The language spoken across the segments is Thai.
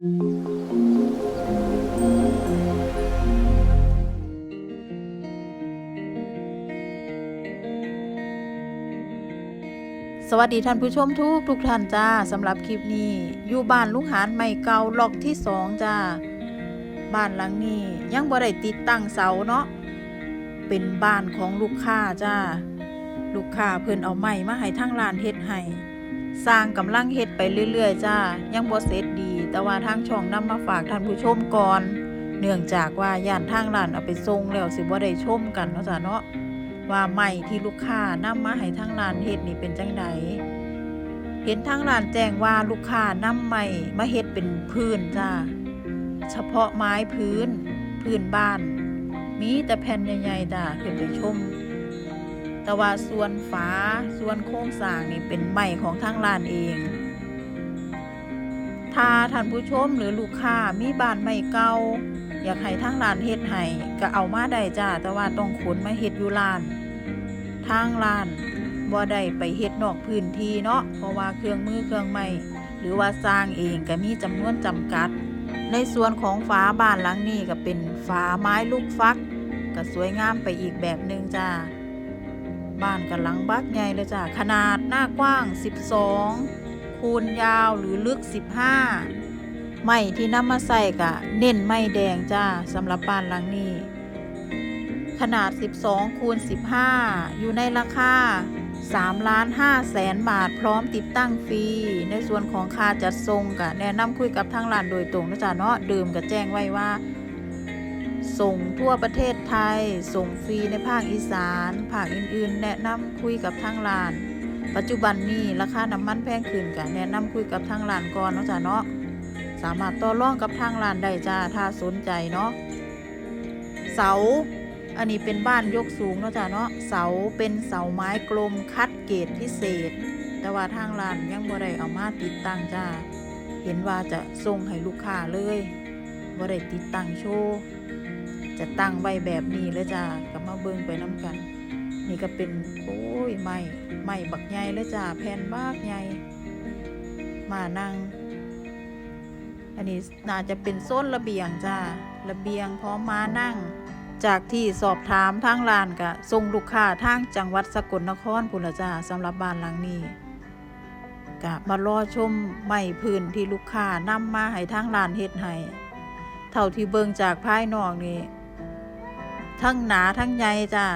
สวัสดีท่านผู้ชมทุกทุกท่านจ้าสำหรับคลิปนี้ อยู่บ้านลุงหานใหม่เก่าล็อกที่สองจ้า บ้านหลังนี้ยังบ่ได้ติดตั้งเสาเนาะเป็นบ้านของลูกค้าจ้า ลูกค้าเพิ่นเอาไม้มาให้ทางร้านเฮ็ดให้สร้างกำลังเฮ็ดไปเรื่อย ๆ จ้า ยังบ่เสร็จดี แต่ว่าทางช่องนำมาฝากท่านผู้ชมก่อน เนื่องจากว่าย่านทางร้านเอาไปส่งแล้วสิบ่ได้ชมกันเนาะจ้าเนาะว่าไม้ที่ลูกค้านำมาให้ทางร้านเฮ็ดนี่เป็นจังไดเห็นทางร้านแจ้งว่าลูกค้านำไม้มาเฮ็ดเป็นพื้นจ้าเฉพาะไม้พื้น พื้นบ้าน มีแต่แผ่นใหญ่ๆจ้าขึ้นไปชมแต่ว่าส่วนฝาส่วนโครงสร้างนี่เป็นไม้ของทางร้านเอง ถ้าท่านผู้ชมหรือลูกค้ามีบ้านไม้เก่าอยากให้ทางร้านเฮ็ดให้ก็เอามาได้จ้าแต่ว่าต้องขนมาเฮ็ดอยู่ร้าน ทางร้านบ่ได้ไปเฮ็ดนอกพื้นที่เนาะเพราะว่าเครื่องมือเครื่องไม้หรือว่าสร้างเองก็มีจำนวนจำกัด ในส่วนของฝาบ้านหลังนี้ก็เป็นฝาไม้ลูกฟักก็สวยงามไปอีกแบบหนึ่งจ้าบ้านกับหลังบักใหญ่เลยจ้าขนาดหน้ากว้าง 12 คูณยาวหรือลึก 15 ไม้ที่นำมาใส่กะเน้นไม้แดงจ้าสำหรับบ้านหลังนี้ ขนาด 12คูณ15 อยู่ในราคา3ล้าน5แสนบาทพร้อมติดตั้งฟรี ในส่วนของค่าจัดส่งกะแนะนำคุยกับทางร้านโดยตรงนะจ๊ะเนาะเดิมก็แจ้งไว้ว่า ส่งทั่วประเทศไทย ส่งฟรีในภาคอีสาน ภาคอื่นๆ แนะนำคุยกับทางร้าน ปัจจุบันนี้ราคาน้ำมันแพงขึ้นกะแนะนำคุยกับทางร้านก่อนเนาะจ๊ะเนาะสามารถต่อรองกับทางร้านได้จ้าถ้าสนใจเนาะเสาอันนี้เป็นบ้านยกสูงเนาะจ้าเนาะเสาเป็นเสาไม้กลมคัดเกรดพิเศษ แต่ว่าทางร้านยังบ่ได้เอามาติดตั้งจ้า เห็นว่าจะส่งให้ลูกค้าเลยบ่ได้ติดตั้งโชว์จะตั้งไว้แบบนี้เลยจ้าก็มาเบิ่งไปน้ำกัน นี่ก็เป็นโอ้ยไม้ไม้บักใหญ่เลยจ้าแผ่นบักใหญ่มานั่ง อันนี้น่าจะเป็นโซนระเบียงจ้าระเบียงพร้อมมานั่ง จากที่สอบถามทางร้านกะส่งลูกค้าทางจังหวัดสกลนครพุ่นละจ้าสำหรับบ้านหลังนี้กะมารอชมไม้พื้นที่ลูกค้านำมาให้ทางร้านเฮ็ดให้เท่าที่เบิ่งจากภายนอกนี่ทั้งหนาทั้งใหญ่จ้า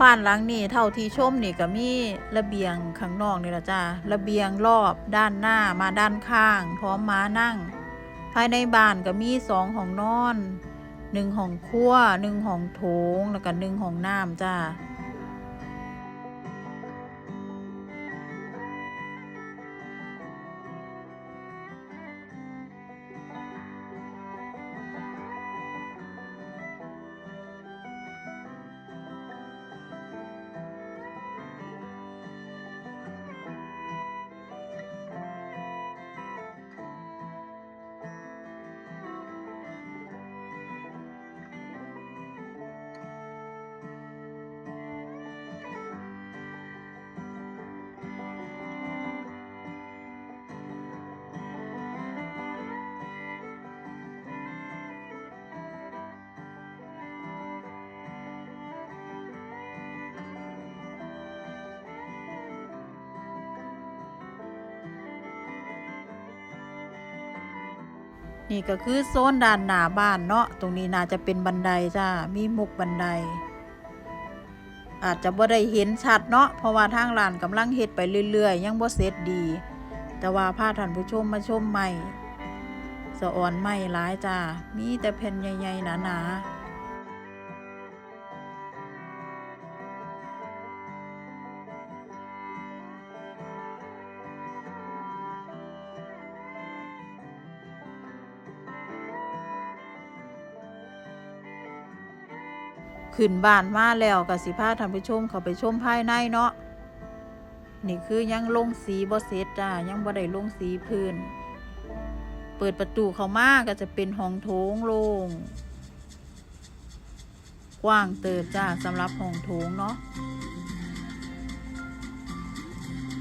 บ้านหลังนี้เท่าที่ชมนี่ก็มีระเบียงข้างนอกนี่ละจ้าระเบียงรอบด้านหน้ามาด้านข้าง พร้อมม้านั่ง ภายในบ้านก็มีสองห้องนอนหนึ่งห้องครัวหนึ่งห้องโถงแล้วก็หนึ่งห้องน้ำจ้า นี่ก็คือโซนด้านหน้าบ้านเนาะตรงนี้น่าจะเป็นบันไดจ้ามีมุกบันได อาจจะบ่ได้เห็นชัดเนาะเพราะว่าทางร้านกำลังเฮ็ดไปเรื่อยๆ ยังบ่เสร็จดี แต่ว่าพาท่านผู้ชมมาชมใหม่สะอ่อนใหม่หลายจ้ามีแต่แผ่นใหญ่ๆหนาๆ ขึ้นบ้านมาแล้วกับสิพาท่านผู้ชมเขาไปชมภายในเนาะนี่คือยังลงสีบ่เสร็จจ้ายังบ่ได้ลงสีพื้น เปิดประตูเข้ามาก็จะเป็นห้องโถงโล่งกว้างเติบจ้าสำหรับห้องโถงเนาะ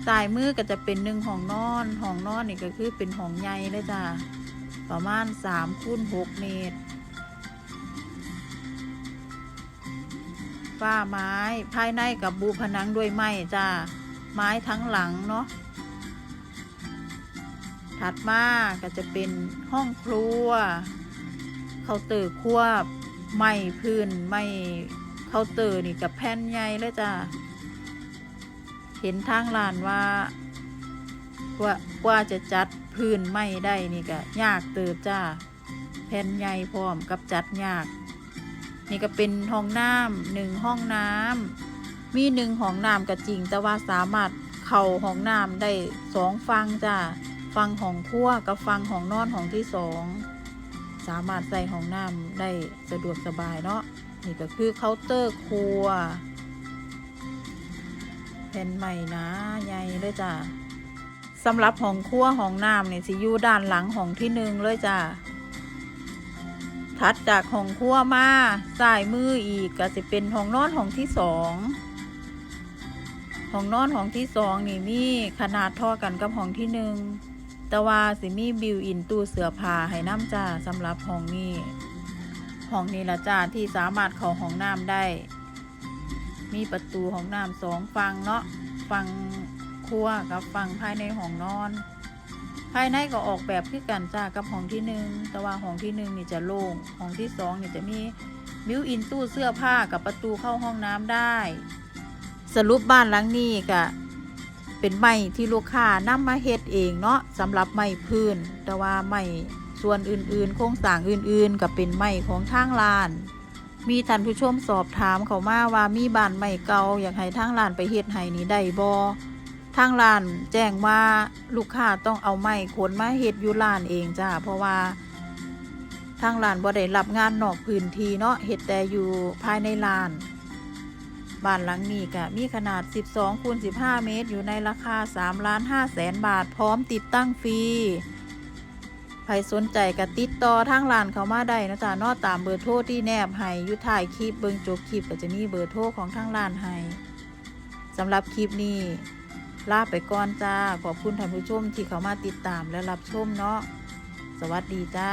สายมือก็จะเป็นหนึ่งห้องนอนห้องนอนนี่ก็คือเป็นห้องใหญ่เลยจ้าประมาณ3คูณ6เมตร ฝ้าไม้ภายในกับบูผนังด้วยไม้จ้าไม้ทั้งหลังเนาะถัดมาก็จะเป็นห้องครัวเคาน์เตอร์ครัวไม้พื้นไม้เคาน์เตอร์นี่กับแผ่นใหญ่เลยจ้าเห็นทางลานว่ากว่ากว่าจะจัดพื้นไม้ได้นี่ก็ยากเติบจ้า แผ่นใหญ่พร้อมกับจัดยาก นี่ก็เป็นห้องน้ำหนึ่งห้องน้ำมีหนึ่งห้องน้ำก็จริง แต่ว่าสามารถเข้าห้องน้ำได้สองฟังจ้าฟังห้องครัวกับฟังห้องนอนห้องที่สองสามารถใส่ห้องน้ำได้สะดวกสบายเนาะนี่ก็คือเคาน์เตอร์ครัวแผ่นใหม่นะใหญ่เลยจ้าสำหรับห้องครัวห้องน้ำเนี่ยสิอยู่ด้านหลังห้องที่หนึ่งเลยจ้า ถัดจากห้องครัวมาสายมืออีกก็จะเป็นห้องนอนห้องที่สองห้องนอนห้องที่สองนี่มีขนาดเท่อกันกับห้องที่หนึ่งแต่ว่าสิมีบิวอินตู้เสื้อผ้าให้น้ำจ้าสำหรับห้องนี้ห้องนี้ละจ้าที่สามารถเข้าห้องน้ำได้ มีประตูห้องน้ำสองฝั่งเนาะฝั่งครัวกับฝั่งภายในห้องนอน ภายในก็ออกแบบคือกันจ้ากับห้องที่หนึ่งแต่ว่าห้องที่หนึ่งนี่จะโล่งห้องที่สองนี่จะมีบิวอินตู้เสื้อผ้ากับประตูเข้าห้องน้ำได้ สรุปบ้านหลังนี้ก็เป็นไม้ที่ลูกค้านำมาเฮ็ดเองเนาะสำหรับไม้พื้น แต่ว่าไม้ส่วนอื่นๆ โครงสร้างอื่นๆก็เป็นไม้ของทางร้าน มีท่านผู้ชมสอบถามเขามาว่ามีบ้านไม้เก่าอยากให้ทางร้านไปเฮ็ดให้นี่ได้บ่ ทางร้านแจ้งว่าลูกค้าต้องเอาไม้ขนมาเฮ็ดอยู่ร้านเองจ้าเพราะว่าทางร้านบ่ได้รับงานนอกพื้นที่เนาะเฮ็ดแต่อยู่ภายในร้านบ้านหลังนี้ก็มีขนาด 12คูณ15 เมตร อยู่ในราคา3ล้าน5แสนบาท พร้อมติดตั้งฟรีใครสนใจก็ติดต่อทางร้านเขามาได้นะจ๊ะนอกตามเบอร์โทรที่แนบให้ยูถ่ายคลิปเบิงจบคลิปก็จะมีเบอร์โทรของทางร้านให้สำหรับคลิปนี้ ลาไปก่อนจ้า ขอบคุณท่านผู้ชมที่เขามาติดตามและรับชมเนาะ สวัสดีจ้า